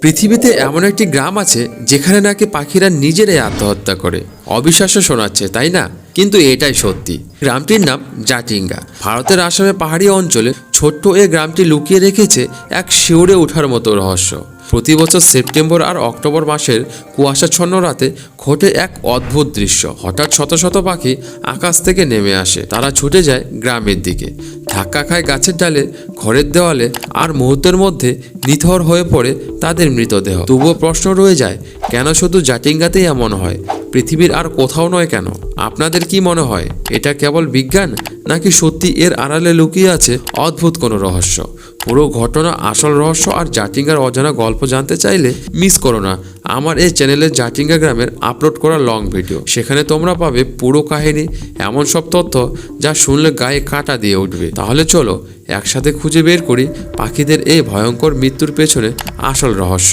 পৃথিবীতে এমন একটি গ্রাম আছে যেখানে নাকি পাখিরা নিজেরাই আত্মহত্যা করে। অবিশ্বাস্য শোনাচ্ছে, তাই না? কিন্তু এটাই সত্যি। গ্রামটির নাম জাটিঙ্গা। ভারতের আসামে পাহাড়ি অঞ্চলে ছোট্ট এ গ্রামটি লুকিয়ে রেখেছে এক শিউরে ওঠার মতো রহস্য। প্রতি বছর সেপ্টেম্বর আর অক্টোবর মাসের কুয়াশাচ্ছন্ন রাতে ঘটে এক অদ্ভুত দৃশ্য। হঠাৎ শত শত পাখি আকাশ থেকে নেমে আসে। তারা ছুটে যায় গ্রামের দিকে। ধাক্কা খায় গাছের ডালে, ঘরের দেওয়ালে আর মুহূর্তের মধ্যে নিথর হয়ে পড়ে তাদের মৃতদেহ। তবুও প্রশ্ন রয়ে যায়, কেন শুধু জাটিঙ্গাতেই এমন হয়? পৃথিবীর আর কোথাও নয় কেন? আপনাদের কি মনে হয়, এটা কেবল বিজ্ঞান, নাকি সত্যি এর আড়ালে লুকিয়ে আছে অদ্ভুত কোনো রহস্য? পুরো ঘটনা আসল রহস্য আর জাটিঙ্গার অজানা গল্প জানতে চাইলে মিস করো না। আমার এই চ্যানেলে জাটিঙ্গা গ্রামের আপলোড করা লং ভিডিও। সেখানে তোমরা পাবে পুরো কাহিনী, এমন সব তথ্য যা শুনলে গায়ে কাটা দিয়ে উঠবে। তাহলে চলো, একসাথে খুঁজে বের করি পাখিদের এই ভয়ঙ্কর মৃত্যুর পেছনে আসল রহস্য।